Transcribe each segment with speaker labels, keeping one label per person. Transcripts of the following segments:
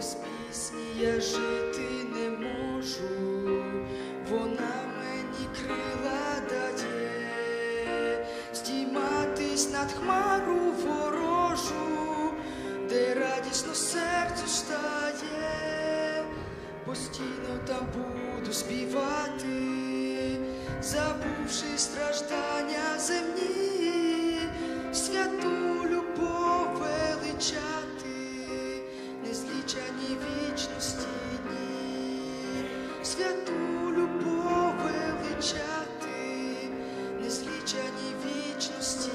Speaker 1: пісні я жити не можу, вона мені крила дає, здійматись над хмару ворожу, де радісно серцю стає, постійно там буду співати, забувши страждання земні, святу любов величати, незлічені вічності.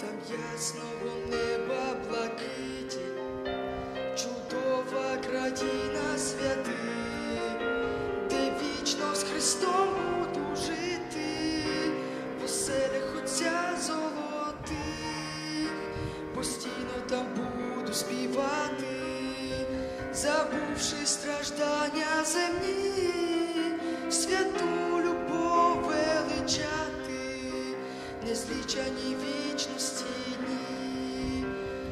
Speaker 1: Там ясного неба блакиті, чудова країна святих, де вічно з Христом буду жити, в оселях Отця золотих, постійно там буду співати, забувши страждання земні, святу любов величати, незлічені вічності дні,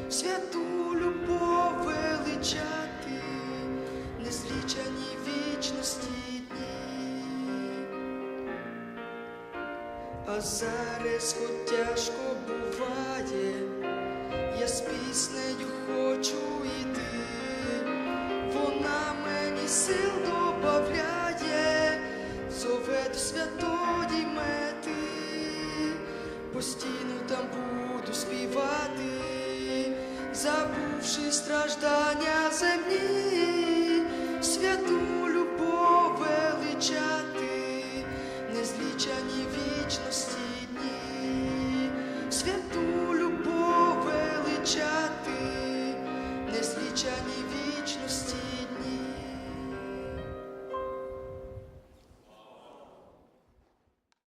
Speaker 1: святу любов величати, незлічені вічності дні. А зараз тяжко буває, я з піснею хочу забувши страждання земні, святу любов величати, незлічані вічності дні, святу любов величати, незлічані.